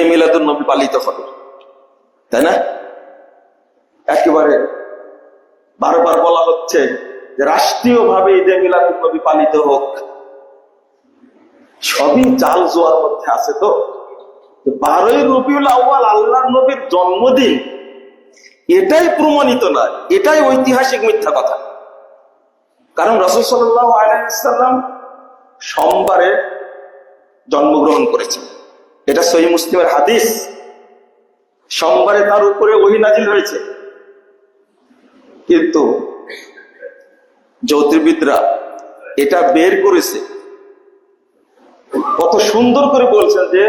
ঈদে মিলাদুল নবী পালিত হবে। তাই না? একেবারে বারবার বলা হচ্ছে যে রাষ্ট্রীয়ভাবে ঈদে মিলাদুল নবী পালিত হোক। সবই জাল জোয়ার মধ্যে আছে তো। বারোই রবিউল আউ্বাল আল্লাহ নবীর জন্মদিন, এটাই প্রমাণিত না, এটাই ঐতিহাসিক মিথ্যা কথা। কারণ রসুল সাল্লাহ আলাইসাল্লাম সোমবারে জন্মগ্রহণ করেছেন। এটা সহি মুসলিমের হাদিস। সোমবারে তার উপরে ওহি নাজিল হয়েছে। কিন্তু জ্যোতির্বিদরা এটা বের করেছে। কত সুন্দর করে বলছেন যে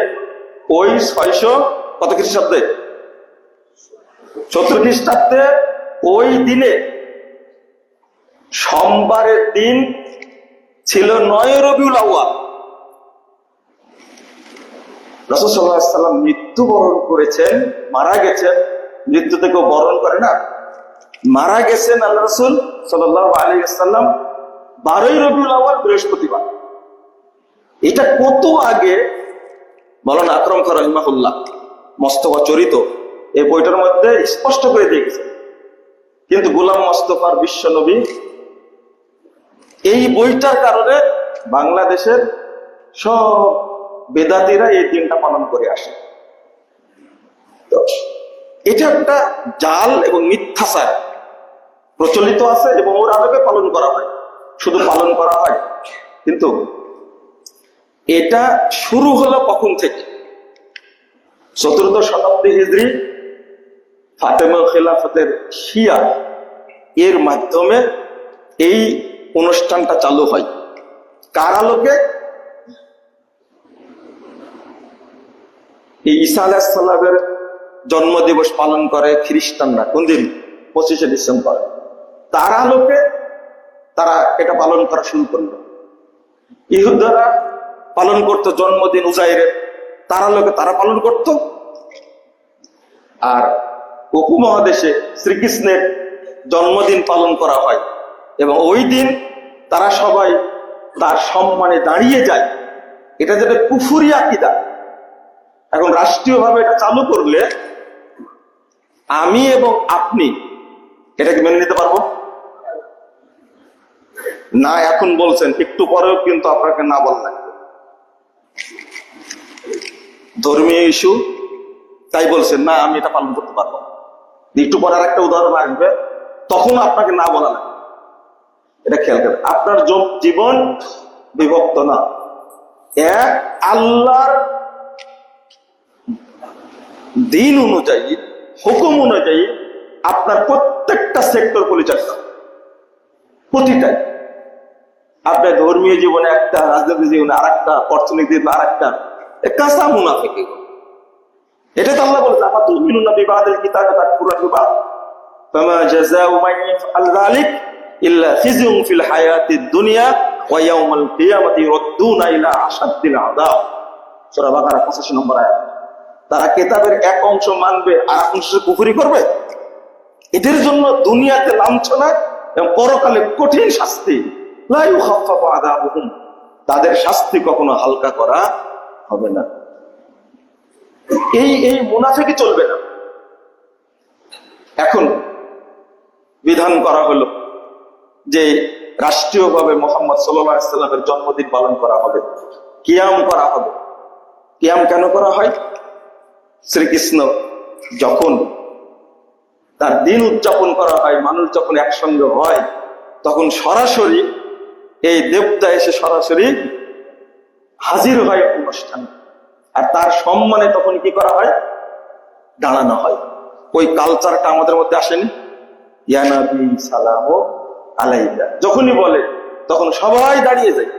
ওই ছয়শো কত খ্রিস্টাব্দে? সত্তর খ্রিস্টাব্দে ওই দিনে সোমবারের দিন ছিল নয় রবিউল আউয়াল রসুল্লাহাম মৃত্যুবরণ করেছেন, মারা গেছেন। মৃত্যু থেকেও বরণ করে না। মারা গেছেন আল্লাহ রসুল সাল আলী আসাল্লাম বারোই রবিউল আউয়াল বৃহস্পতিবার। এটা কত আগে? বলেন আকরম রহিমাহুল্লাহ মস্তফা চরিত এই বইটার মধ্যে স্পষ্ট করে দিয়েছে কিন্তু গুলাম মস্তফার বিশ্ব নবী এই বইটার কারণে বাংলাদেশের সব বেদাতিরা এই দিনটা পালন করে আসে। তো এটা একটা জাল এবং মিথ্যাচার প্রচলিত আছে এবং ওর আলোকে পালন করা হয়। শুধু পালন করা হয়। কিন্তু এটা শুরু হলো কখন থেকে? চতুর্থ শতাব্দী হিজড়ি ফাতেমা খেলাফতের শিয়া এর মাধ্যমে এই অনুষ্ঠানটা চালু হয়। কার আলোকে? এই ঈসা আলাহিসাল্লামের জন্মদিবস পালন করে খ্রিস্টানরা কোন দিন? পঁচিশে ডিসেম্বর। তার আলোকে তারা এটা পালন করা শুরু করল। ইহুদারা পালন করত জন্মদিন উজাইরের তারা লোকে তারা পালন করত। আর উপমহাদেশে শ্রীকৃষ্ণের জন্মদিন পালন করা হয় এবং ওই দিন তারা সবাই তার সম্মানে দাঁড়িয়ে যায়। এটা যেটা কুফুরি আকিদা। এখন রাষ্ট্রীয়ভাবে এটা চালু করলে আমি এবং আপনি এটাকে মেনে নিতে পারব? না, এখন বলছেন, একটু পরেও কিন্তু আপনাকে না বলা লাগবে। ধর্মীয় ইস্যু, তাই বলছেন, না, আমি এটা পালন করতে পারব। একটু পর আর একটা উদাহরণ আসবে, তখন আপনাকে না বলা লাগবে। এটা খেয়াল করেন আপনার জীবন বিভক্ত না। এক, আল্লাহর দিন অনুযায়ী হুকুম অনুযায়ী আপনার প্রত্যেকটা সেক্টর পরিচালিত প্রতিটাই আপনার ধর্মীয় জীবনে একটা রাজনৈতিক জীবনে আর একটা অর্থনৈতিক জীবনে আর একটা কাঁচা মুনাফিক এগুলো। এটা তো আল্লাহ বলছে আমার তুমি না বিবাদের কিতাব তার পুরা বিবাদ فما جزاء من يفعل ذلك إلا خزي في الحياة الدنيا ويوم القيامة يردون إلى أشد العذاب সূরা বাকারা 85 নম্বর আয়াত তারা কেতাবের এক অংশ মানবে আর অংশ কুফরি করবে? এদের জন্য দুনিয়াতে লাঞ্ছনা এবং পরকালে কঠিন শাস্তি। তাদের শাস্তি কখনো হালকা করা হবে না। এই এই মুনাফিকই চলবে না। এখন বিধান করা হলো যে রাষ্ট্রীয়ভাবে মোহাম্মদ সাল্লামের জন্মদিন পালন করা হবে। কিয়াম করা হবে। কিয়াম কেন করা হয়? শ্রীকৃষ্ণ যখন তার দিন উদযাপন করা হয়, মানুষ যখন একসঙ্গে হয়, তখন সরাসরি এই দেবতা এসে সরাসরি হাজির হয় অনুষ্ঠানে। আর তার সম্মানে তখন কি করা হয়? দাঁড়ানো হয়। ওই কালচারটা আমাদের মধ্যে আসেনি। ইয়ানাবি সালাম আলাইদা যখনই বলে, তখন সবাই দাঁড়িয়ে যায়।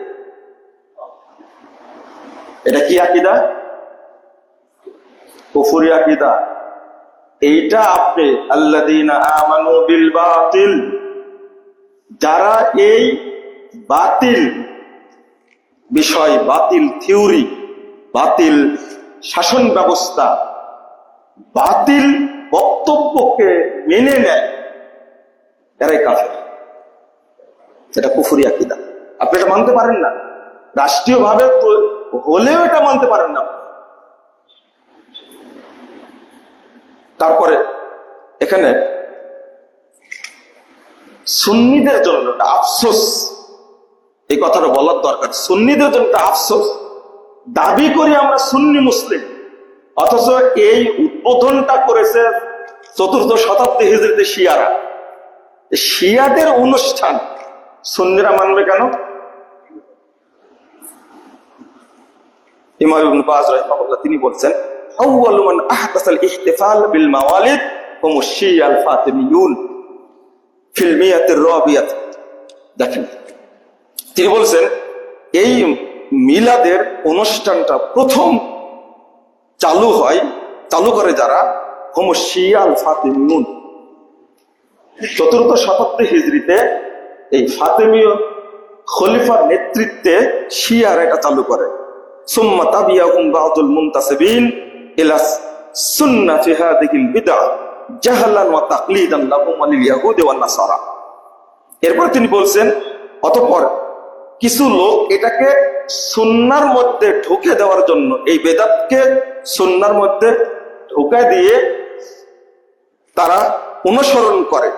এটা কি আকিদা? কুফুরি আকিদা। এইটা আপনি আল্লাদিনা আমানু বাতিল, যারা এই বাতিল বিষয়, বাতিল থিওরি, বাতিল শাসন ব্যবস্থা, বাতিল বক্তব্যকে মেনে নেয়, এরাই কাফের। এটা কুফুরি আকিদা। আপনি এটা মানতে পারেন না। রাষ্ট্রীয়ভাবে হলেও এটা মানতে পারেন না। তারপরে এখানে সুন্নিদের জন্য আফসোস, এই কথাটা বলার দরকার। সুন্নিদের জন্য একটা আফসোস। দাবি করি আমরা সুন্নি মুসলিম। অথচ এই উদ্বোধনটা করেছে চতুর্থ শতাব্দী হিজড়িতে শিয়ারা। শিয়াদের অনুষ্ঠান সুন্নিরা মানবে কেন? ইমাম তিনি বলছেন আউয়ালু মান আহদাসাল ইহতিফাল বিল মাওয়ালিদ হুম শিয়াল ফাতিমিয়ুন ফিল মিয়াতির রাবিয়াত। দেখেন, তিনি বলছেন, এই মিলাদের অনুষ্ঠানটা প্রথম চালু হয় চালু করে যারা হোম শিয়াল ফাতিমিয়ুন। চতুর্থ শতাব্দী হিজড়িতে এই ফাতেমীয় খলিফার নেতৃত্বে শিয়ার এটা চালু করে। সুম্মা তাবিয়াহুম বাউদুল মুনতাসিবিন ইলা নাসারা। এরপর তিনি বলছেন, অতঃপর কিছু লোক এটাকে সুন্নার মধ্যে ঢুকে দেওয়ার জন্য, এই বেদাতকে সুন্নার মধ্যে ঢুকে দিয়ে তারা অনুসরণ করে।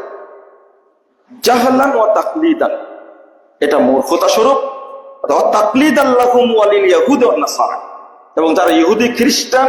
জাহালান ও তাকলিদান, এটা মূর্খতা স্বরূপ তাকলিদ নাসারা। এবং যারা ইহুদি খ্রিস্টান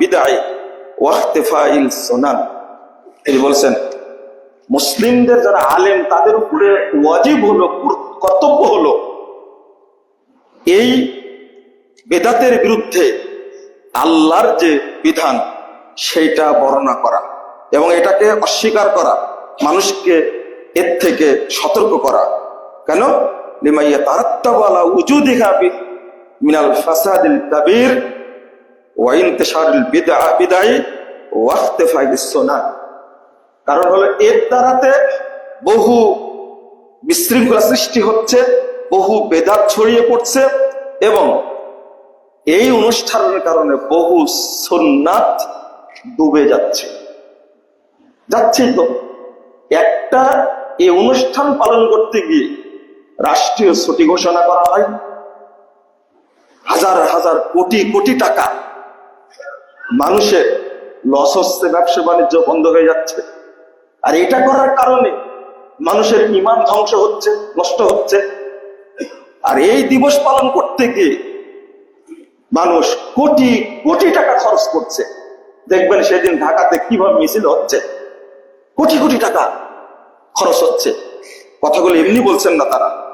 বিদায় তিনি বলছেন, মুসলিমদের যারা আলেম, তাদের উপরে ওয়াজিব হলো, কর্তব্য হলো এই বেদাতের বিরুদ্ধে আল্লাহর যে বিধান, সেইটা বর্ণনা করা এবং এটাকে অস্বীকার করা, মানুষকে এর থেকে সতর্ক করা। কেন? লিমাইয়া তারাত্তাবালা উজুদিহা মিনাল ফাসাদিল তাবির কারণ হলো এর দ্বারাতে বহু বিশৃঙ্খলা সৃষ্টি হচ্ছে, বহু বেদাত ছড়িয়ে পড়ছে এবং এই অনুষ্ঠানের কারণে বহু সুন্নাত ডুবে যাচ্ছে। যাচ্ছেই তো। একটা এই অনুষ্ঠান পালন করতে গিয়ে রাষ্ট্রীয় ছুটি ঘোষণা করা হয়। হাজার হাজার কোটি কোটি টাকা মানুষের লস হচ্ছে, ব্যবসা বাণিজ্য বন্ধ হয়ে যাচ্ছে। আর এটা করার কারণে মানুষের ইমান ধ্বংস হচ্ছে, নষ্ট হচ্ছে। আর এই দিবস পালন করতে গিয়ে মানুষ কোটি কোটি টাকা খরচ করছে। দেখবেন সেদিন ঢাকাতে কীভাবে মিছিল হচ্ছে। কোটি কোটি টাকা খরচ হচ্ছে। কথাগুলো এমনি বলছেন না তারা।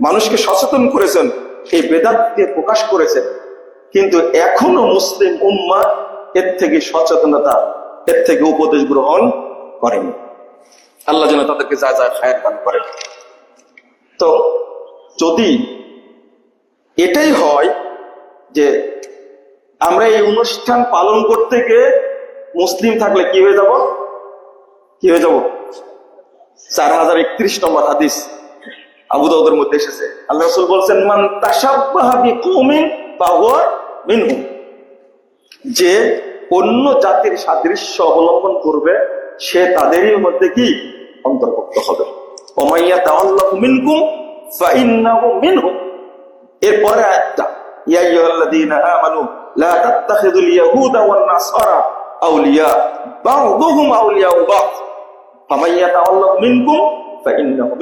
মানুষকে সচেতন করেছেন এই বেদাতকে প্রকাশ করেছেন। কিন্তু এখনও মুসলিম উম্মা এর থেকে সচেতনতা, এর থেকে উপদেশ গ্রহণ করেনি। আল্লাহ যেন তাদেরকে যা যা খায়ের দান করেন। তো যদি এটাই হয় যে আমরা এই অনুষ্ঠান পালন করতে গিয়ে মুসলিম থাকলে কি হয়ে যাব? কি হয়ে যাব? চার হাজার একত্রিশ নম্বর হাদিস। আবু মধ্যে এসেছে। আল্লাহ রসুল বলছেন, মান তাসাব্বাহা মিনহুম। যে অন্য জাতির সাদৃশ্য অবলম্বন করবে, সে তাদেরই মধ্যে কি? অন্তর্ভুক্ত হবে। ওমাইয়া তাআল্লাহু মিনকুম ফাইন্নাহু এরপরে একটা ইয়া আইয়ুহাল্লাযীনা আমানু লা তাত্তাখিযুল ইয়াহুদা ওয়ান নাসারা আউলিয়া বা'দুহুম আউলিয়াউ বা'দ ফামান ইয়াতাওয়াল্লাহু মিনকুম ফাইন্নাহু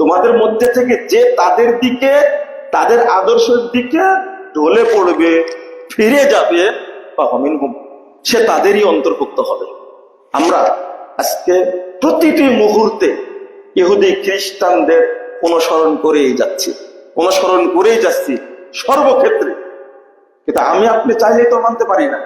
তোমাদের মধ্যে থেকে যে তাদের দিকে, তাদের আদর্শের দিকে ঢলে পড়বে, ফিরে যাবে হুম সে তাদেরই অন্তর্ভুক্ত হবে। আমরা আজকে প্রতিটি মুহূর্তে ইহুদি খ্রিস্টানদের অনুসরণ করেই যাচ্ছি, অনুসরণ করেই যাচ্ছি সর্বক্ষেত্রে। কিন্তু আমি আপনি চাইলে তো মানতে পারি না।